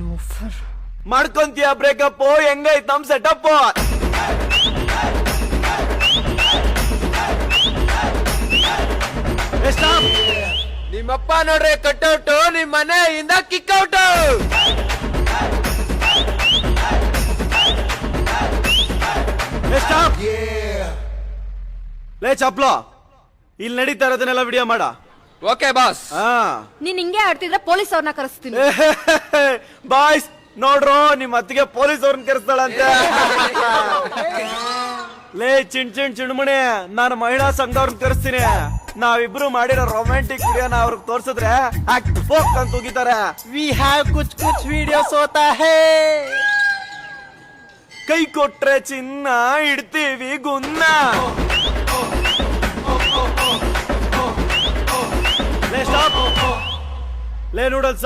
Loafer ಮಾಡ್ಕೊಂತೀಯ breakup ಹೆಂಗೈತ್ ನಮ್ ಸೆಟಪ್ ನಿಮ್ಮಪ್ಪ ನೋಡ್ರಿ ಕಟ್ಔಟ್ ನಿಮ್ ಮನೆಯಿಂದ ಕಿಕ್ಔಟ್ ಲೇ ಚಪ್ಲೋ ಇಲ್ಲಿ ನಡೀತಾ ಇರೋದನ್ನೆಲ್ಲ ವಿಡಿಯೋ ಮಾಡ ಓಕೆ ಬಾಸ್ ಹಾ. ನೀನ್ ಹಿಂಗೆ ಆಡ್ತಿದ್ರೆ ಪೊಲೀಸ್ ಅವ್ರನ್ನ ಕರೆಸ್ತೀನಿ. ಬಾಯ್ಸ್ ನೋಡ್ರು ನಿಮ್ ಅತ್ತಿಗೆ ಪೊಲೀಸ್ ಅವ್ರನ್ನ ಕರೆಸ್ತಾಳಂತೆ. ಲೇ ಚಿಣ್ ಚಿಣ್ ಚಿಣ್ಮಣಿ ನಾನು ಮಹಿಳಾ ಸಂಘದವ್ರನ್ನ ಕರೆಸ್ತೀನಿ. ನಾವಿಬ್ರು ಮಾಡಿರೋ ರೊಮ್ಯಾಂಟಿಕ್ ವಿಡಿಯೋನ ಅವ್ರಿಗೆ ತೋರ್ಸಿದ್ರೆ ಫೋಕ್ ಅಂತ ಉಗಿತಾರೆ. ವಿ ಹ್ಯಾವ್ ಕುಚ್ ಕುಚ್ ವಿಡಿಯೋಸ್ ಹೋತಾ ಹೇ ಕೈ ಕೊಟ್ರೆ ಚಿನ್ನ ಇಡ್ತೀವಿ ಗುನ್ನ. ಲೇ ನೂಡಲ್ಸ,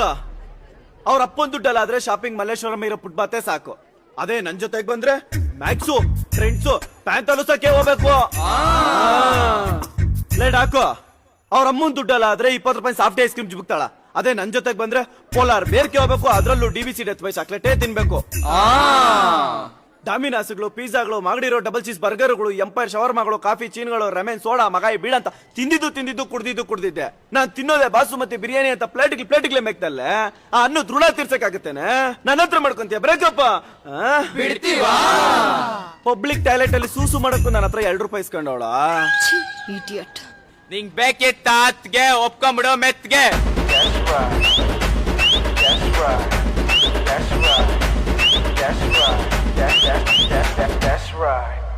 ಅವ್ರ ಅಪ್ಪನ್ ದುಡ್ಡಲ್ಲ ಆದ್ರೆ ಶಾಪಿಂಗ್ ಮಲ್ಲೇಶ್ವರಂ ಇರೋ ಫುಟ್ಪಾತೆ ಸಾಕು. ಅದೇ ನನ್ ಜೊತೆಗ್ ಬಂದ್ರೆ ಮ್ಯಾಕ್ಸು, ಫ್ರೆಂಡ್ಸು, ಪ್ಯಾಂಟಲ್ಲೂ ಸಾಕೆ ಹೋಗ್ಬೇಕು ಲೇ ಡಾಕು, ಅವ್ರ ಅಮ್ಮನ್ ದುಡ್ಡಲ್ಲ ಆದ್ರೆ ಇಪ್ಪತ್ತು ರೂಪಾಯಿ ಸಾಫ್ಟ್ ಐಸ್ ಕ್ರೀಮ್ ಜುಗ್ತಾಳ ಅದೇ ನನ್ ಜೊತೆಗ್ ಬಂದ್ರೆ ಪೋಲಾರ್ ಬೇರ್ಕೆ ಹೋಗ್ಬೇಕು ಅದ್ರಲ್ಲೂ D B C death by ಚಾಕ್ಲೇಟೇ ತಿನ್ಬೇಕು. ಡಾಮಿನಾಸ್ಗಳು ಪಿಜ್ಜಾಗಳು ಮಾಗಡಿರೋ ಡಬಲ್ ಚೀಸ್ ಬರ್ಗರ್ಗಳು ಎಂಪೈರ್ ಶವರ್ಮಾಗಳು ಕಾಫಿ ಚೀನ್ಗಳು ರಮೇನ್ ಸೋಡಾ ಮಗಾಯಿ ಬೀಳಂತ ತಿಂದಿದ್ದು ತಿಂದಿದ್ದು ಕುಡ್ದಿದ್ದು ಕುಡ್ದಿದ್ದೆ. ನಾನು ತಿನ್ನೋದೆ ಬಾಸುಮತಿ ಬಿರಿಯಾನಿ ಅಂತ ಪ್ಲೇಟ್ಗೆ ಪ್ಲೇಟ್ಗೆ ಮೇಕ್ತಲ್ಲೇ ಆ ಅನ್ನು ದೃಢ ತೀರ್ಸಕ್ಕಾಗತ್ತೇನೆ? ನನ್ನ ಹತ್ರ ಮಾಡ್ಕೊಂತೀಯ ಬ್ರೇಕಪ್ಪ? ಪಬ್ಲಿಕ್ ಟಾಯ್ಲೆಟ್ ಅಲ್ಲಿ ಸೂಸು ಮಾಡಕ್ಕೂ ನನ್ನ ಹತ್ರ ಎರಡು ರೂಪಾಯಿ ಇಸ್ಕೊಂಡವಳ. ನಿಂಗ್ ಬೇಕಿತ್ತ ಅತ್ಗೆ ಒಪ್ಕೊಂಬಿಡೋ ಮೆತ್ಗೆ.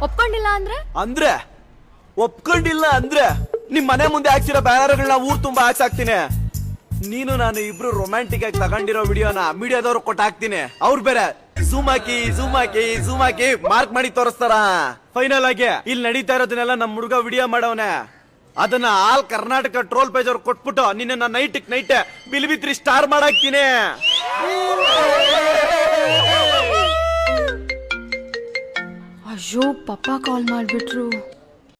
ಒಪ್ಕೊಂಡಿಲ್ಲ ಅಂದ್ರೆ? ಅಂದ್ರೆ? ಒಪ್ಕೊಂಡಿಲ್ಲ ಅಂದ್ರೆ? ನಿಮ್ ಮನೆ ಮುಂದೆ ಹಾಕ್ಸಿರೋ ಬ್ಯಾನರ್ಗಳನ್ನ ಊರ್ ತುಂಬಾ ಹಾಕ್ಸಾಕ್ತೀನಿ ನೀನು, ನಾನು ಇಬ್ರು ರೊಮ್ಯಾಂಟಿಕ್ ಆಗಿ ತಗೊಂಡಿರೋ ವಿಡಿಯೋನ ಮೀಡಿಯಾದವ್ರು ಕೊಟ್ಟು ಹಾಕ್ತೀನಿ. ಅವ್ರು ಬೇರೆ ಝೂಮ್ ಹಾಕಿ ಝೂಮ್ ಹಾಕಿ ಝೂಮ್ ಹಾಕಿ ಮಾರ್ಕ್ ಮಾಡಿ ತೋರಿಸ್ತಾರ? ಫೈನಲ್ ಆಗಿ, ಇಲ್ಲಿ ನಡೀತಾ ಇರೋದನ್ನೆಲ್ಲ ನಮ್ ಹುಡುಗ ವಿಡಿಯೋ ಮಾಡವನೆ. ಅದನ್ನ ಆಲ್ ಕರ್ನಾಟಕ ಟ್ರೋಲ್ ಪೇಜ್ ಅವ್ರು ಕೊಟ್ಬಿಟ್ಟು ನಿನ್ನ ನೈಟ್ ನೈಟ್ ಬಿಲ್ಬಿತ್ರಿ ಸ್ಟಾರ್ ಮಾಡಾಕ್ತೀನಿ. ಅಯ್ಯೋ ಪಪ್ಪ ಕಾಲ್ ಮಾಡ್ಬಿಟ್ರು.